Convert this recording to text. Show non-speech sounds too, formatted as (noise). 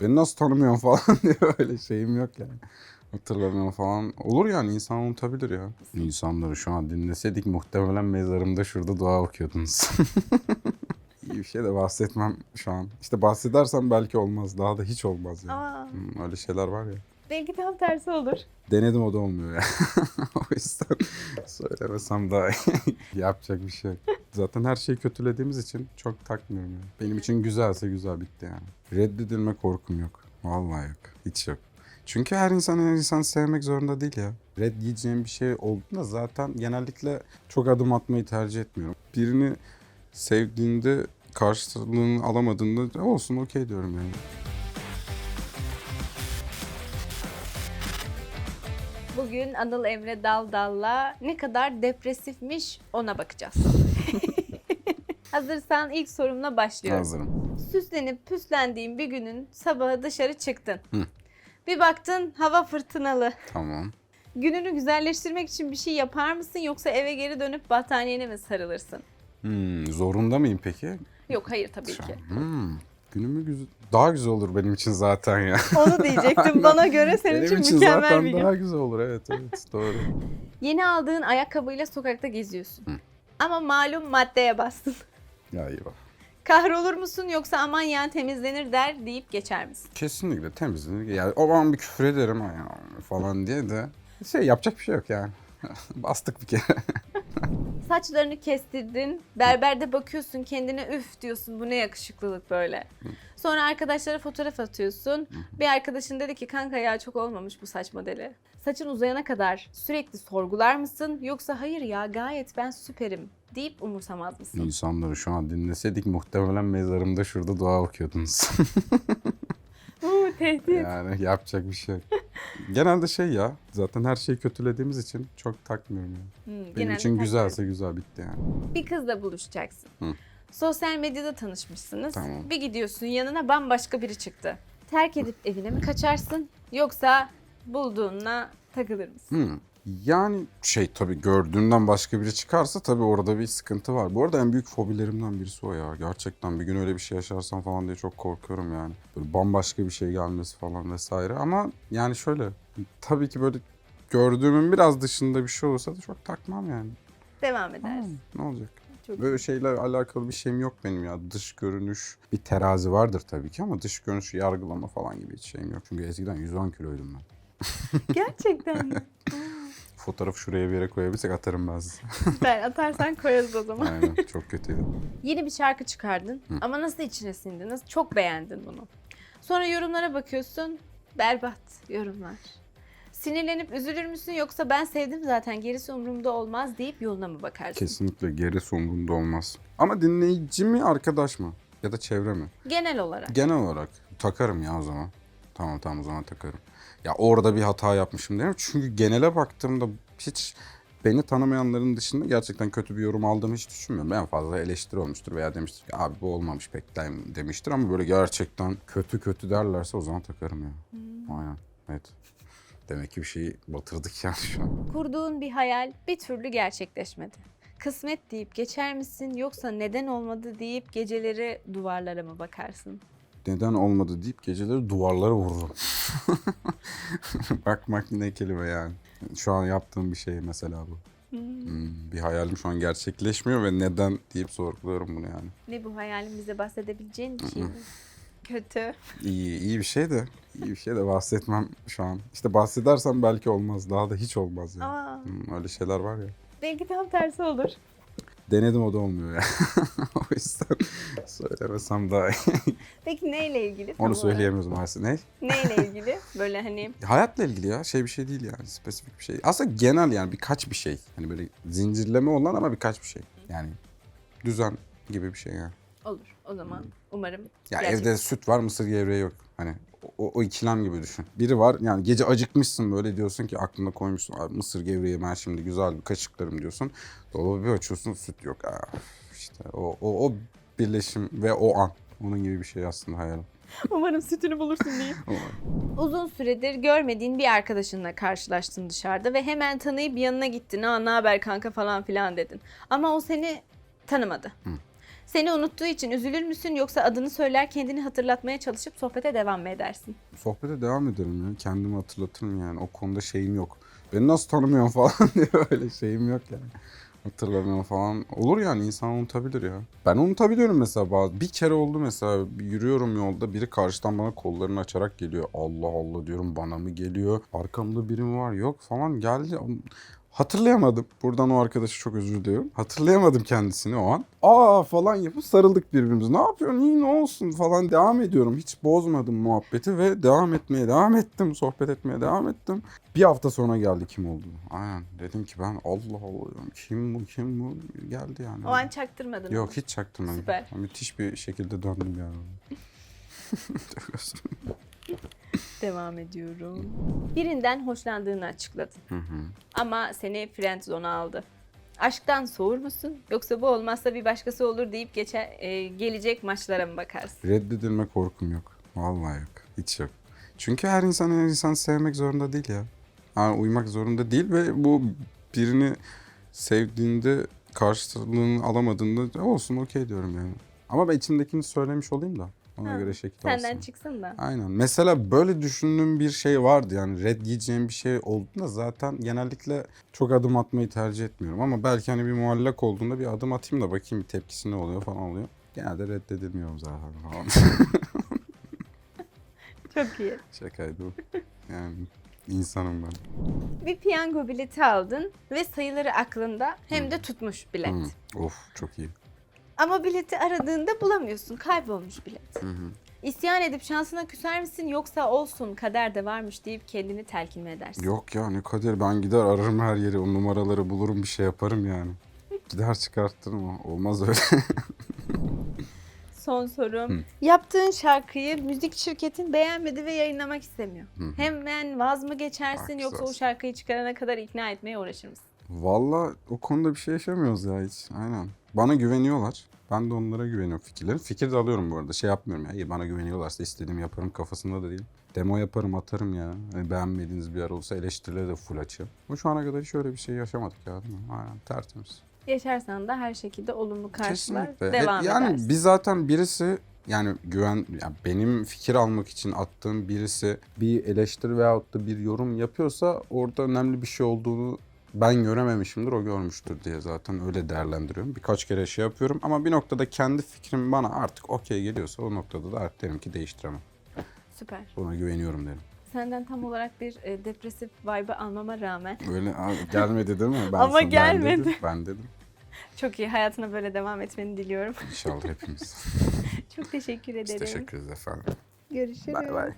Beni nasıl tanımıyorsun falan (laughs) diye öyle şeyim yok yani. Hatırlamıyorum falan. Olur yani insan unutabilir ya. İnsanları şu an dinleseydik muhtemelen mezarımda şurada dua okuyordunuz. (laughs) İyi bir şey de bahsetmem şu an. İşte bahsedersem belki olmaz. Daha da hiç olmaz yani. Aa, Hmm, öyle şeyler var ya. belki tam tersi olur. Denedim o da olmuyor ya. (laughs) o yüzden söylemesem daha iyi. Yapacak bir şey yok. Zaten her şeyi kötülediğimiz için çok takmıyorum yani. Benim için güzelse güzel bitti yani. Reddedilme korkum yok. Vallahi yok. Hiç yok. Çünkü her insan her insan sevmek zorunda değil ya. Red yiyeceğim bir şey olduğunda zaten genellikle çok adım atmayı tercih etmiyorum. Birini sevdiğinde karşılığını alamadığında olsun okey diyorum yani. Bugün Anıl Emre Daldal'la ne kadar depresifmiş ona bakacağız. Hazırsan ilk sorumla başlıyorum. Hazırım. Süslenip püslendiğin bir günün sabahı dışarı çıktın. Hı. Bir baktın hava fırtınalı. Tamam. Gününü güzelleştirmek için bir şey yapar mısın yoksa eve geri dönüp battaniyene mi sarılırsın? Hmm, zorunda mıyım peki? Yok hayır tabii Şu ki. Hmm, günümü güzel, daha güzel olur benim için zaten ya. Onu (laughs) diyecektim. Bana göre senin benim için, için mükemmel bir gün. daha güzel olur evet evet doğru. Yeni aldığın ayakkabıyla sokakta geziyorsun. Hı. Ama malum maddeye bastın. Ya iyi bak. Kahrolur musun yoksa aman ya temizlenir der deyip geçer misin? Kesinlikle temizlenir. Yani o an bir küfür ederim "Ay ya" falan diye de şey yapacak bir şey yok yani. (laughs) Bastık bir kere. (laughs) Saçlarını kestirdin, berberde bakıyorsun kendine üf diyorsun bu ne yakışıklılık böyle. Sonra arkadaşlara fotoğraf atıyorsun. Bir arkadaşın dedi ki kanka ya çok olmamış bu saç modeli. Saçın uzayana kadar sürekli sorgular mısın yoksa hayır ya gayet ben süperim deyip umursamaz mısın? İnsanları şu an dinleseydik muhtemelen mezarımda şurada dua okuyordunuz. (laughs) Uuu tehdit. yani yapacak bir şey yok. Genelde şey ya zaten her şeyi kötülediğimiz için çok takmıyorum yani. Hmm, Benim genelde için takmıyorum. güzelse güzel bitti yani. Bir kızla buluşacaksın. Hı. Sosyal medyada tanışmışsınız. Tamam. Bir gidiyorsun yanına bambaşka biri çıktı. Terk edip evine mi kaçarsın yoksa bulduğunla takılır mısın? Hmm. Yani şey tabii gördüğümden başka biri çıkarsa tabii orada bir sıkıntı var. Bu arada en büyük fobilerimden birisi o ya. Gerçekten bir gün öyle bir şey yaşarsam falan diye çok korkuyorum yani. Böyle bambaşka bir şey gelmesi falan vesaire. Ama yani şöyle tabii ki böyle gördüğümün biraz dışında bir şey olursa da çok takmam yani. Devam edersin. Hmm, ne olacak? Çok Böyle şeyler alakalı bir şeyim yok benim ya. Dış görünüş bir terazi vardır tabii ki ama dış görünüşü yargılama falan gibi hiç şeyim yok. Çünkü eskiden 110 kiloydum ben. Gerçekten mi? (laughs) Fotoğrafı şuraya bir yere koyabilsek atarım ben size. (laughs) Süper atarsan koyarız o zaman. Aynen çok kötüydü. Yeni bir şarkı çıkardın ama nasıl içine sindi? Nasıl çok beğendin bunu. Sonra yorumlara bakıyorsun. Berbat yorumlar. Sinirlenip üzülür müsün yoksa ben sevdim zaten gerisi umurumda olmaz deyip yoluna mı bakarsın? Kesinlikle geri umurumda olmaz. Ama dinleyici mi arkadaş mı? Ya da çevre mi? Genel olarak. Genel olarak takarım ya o zaman. Tamam tamam o zaman takarım. Ya orada bir hata yapmışım derim. Çünkü genele baktığımda hiç beni tanımayanların dışında gerçekten kötü bir yorum aldığımı hiç düşünmüyorum. En fazla eleştiri olmuştur veya demiştir ki abi bu olmamış pek dem- demiştir ama böyle gerçekten kötü kötü derlerse o zaman takarım ya. Aynen evet. Demek ki bir şeyi batırdık yani şu an. Kurduğun bir hayal bir türlü gerçekleşmedi. Kısmet deyip geçer misin yoksa neden olmadı deyip geceleri duvarlara mı bakarsın? Neden olmadı deyip geceleri duvarlara vururum. (laughs) Bakmak ne kelime yani. Şu an yaptığım bir şey mesela bu. Hmm, bir hayalim şu an gerçekleşmiyor ve neden deyip sorguluyorum bunu yani. Ne bu hayalin bize bahsedebileceğin bir şey mi? Kötü. İyi, iyi bir şey de iyi bir şey de bahsetmem şu an. İşte bahsedersem belki olmaz. Daha da hiç olmaz yani. Aa, Hmm, öyle şeyler var ya. belki tam tersi olur. Denedim o da olmuyor ya. (laughs) o yüzden söylemesem daha iyi. Peki neyle ilgili? Onu söyleyemiyoruz maalesef. Ne? Neyle (laughs) ilgili? Böyle hani Hayatla ilgili ya şey bir şey değil yani spesifik bir şey. Aslında genel yani birkaç bir şey. Hani böyle zincirleme olan ama birkaç bir şey. Yani düzen gibi bir şey yani. olur. O zaman umarım Ya gerçek- evde süt var mısır gevreği yok. Hani o, o ikilem gibi düşün. Biri var yani gece acıkmışsın böyle diyorsun ki aklına koymuşsun mısır gevreği ben şimdi güzel bir kaşıklarım diyorsun. Dolabı bir açıyorsun süt yok. Aa, işte o, o, o birleşim ve o an. Onun gibi bir şey aslında hayalim. (laughs) Umarım sütünü bulursun diye. Ama (laughs) Uzun süredir görmediğin bir arkadaşınla karşılaştın dışarıda ve hemen tanıyıp yanına gittin. Aa ne haber kanka falan filan dedin. Ama o seni tanımadı. Seni unuttuğu için üzülür müsün yoksa adını söyler kendini hatırlatmaya çalışıp sohbete devam mı edersin? Sohbete devam ederim ya. Kendimi hatırlatırım yani. O konuda şeyim yok. Beni nasıl tanımıyorsun falan (laughs) diye öyle şeyim yok yani. Hatırlamıyorum falan. Olur yani insan unutabilir ya. Ben unutabiliyorum mesela bazı. Bir kere oldu mesela yürüyorum yolda biri karşıdan bana kollarını açarak geliyor. Allah Allah diyorum bana mı geliyor? Arkamda biri mi var? Yok falan geldi. Hatırlayamadım. Buradan o arkadaşı çok özür diliyorum. Hatırlayamadım kendisini o an. Aa falan yapıp sarıldık birbirimize. Ne yapıyorsun? İyi ne olsun falan devam ediyorum. Hiç bozmadım muhabbeti ve devam etmeye devam ettim. Sohbet etmeye devam ettim. Bir hafta sonra geldi kim oldu. Aynen. Dedim ki ben Allah Allah. Kim bu kim bu? Geldi yani. O an çaktırmadın. Yok mı? hiç çaktırmadım. Süper. Müthiş bir şekilde döndüm yani. (laughs) Devam ediyorum. Birinden hoşlandığını açıkladın. Hı hı. Ama seni friend zone'a aldı. Aşktan soğur musun? Yoksa bu olmazsa bir başkası olur deyip geçer, e, gelecek maçlara mı bakarsın? Reddedilme korkum yok. Vallahi yok. Hiç yok. Çünkü her insan her insan sevmek zorunda değil ya. Yani uymak zorunda değil ve bu birini sevdiğinde karşılığını alamadığında olsun okey diyorum yani. Ama ben içimdekini söylemiş olayım da ona Ha, göre şekil Senden alsın. çıksın da. Aynen. Mesela böyle düşündüğüm bir şey vardı yani red diyeceğim bir şey olduğunda zaten genellikle çok adım atmayı tercih etmiyorum. Ama belki hani bir muallak olduğunda bir adım atayım da bakayım bir tepkisi ne oluyor falan oluyor. Genelde reddedilmiyorum zaten falan. (laughs) Çok iyi. Şakaydı bu. Yani insanım ben. Bir piyango bileti aldın ve sayıları aklında hem de tutmuş bilet. Hı. Of çok iyi. Ama bileti aradığında bulamıyorsun. Kaybolmuş bilet. Hı hı. İsyan edip şansına küser misin yoksa olsun kader de varmış deyip kendini telkin mi edersin? Yok ya ne kader ben gider ararım her yeri o numaraları bulurum bir şey yaparım yani. (laughs) Gider çıkartırım o. Olmaz öyle. (laughs) Son sorum. Hı. Yaptığın şarkıyı müzik şirketin beğenmedi ve yayınlamak istemiyor. Hı. Hemen vaz mı geçersin Bak, yoksa o şarkıyı çıkarana kadar ikna etmeye uğraşır mısın? Valla o konuda bir şey yaşamıyoruz ya hiç. Aynen. Bana güveniyorlar. Ben de onlara güveniyorum fikirleri. Fikir de alıyorum bu arada. Şey yapmıyorum ya. İyi bana güveniyorlarsa istediğimi yaparım kafasında da değil. Demo yaparım atarım ya. Hani beğenmediğiniz bir yer olsa eleştirileri de full açığım. Ama şu ana kadar hiç öyle bir şey yaşamadık ya değil mi? Aynen tertemiz. Yaşarsan da her şekilde olumlu karşılar, Kesinlikle. devam Hep- yani edersin. biz zaten birisi yani güven yani benim fikir almak için attığım birisi bir eleştiri veyahut da bir yorum yapıyorsa orada önemli bir şey olduğunu ben görememişimdir o görmüştür diye zaten öyle değerlendiriyorum. Birkaç kere şey yapıyorum ama bir noktada kendi fikrim bana artık okey geliyorsa o noktada da artık derim ki değiştiremem. Süper. Buna güveniyorum derim. Senden tam olarak bir e, depresif vibe almama rağmen Öyle abi, gelmedi değil mi? (laughs) Ben Ama sana- ben gelmedi. dedim, ben dedim. çok iyi hayatına böyle devam etmeni diliyorum. İnşallah hepimiz. (laughs) Çok teşekkür Biz ederim. teşekkür ederiz efendim. Görüşürüz. Bay bay.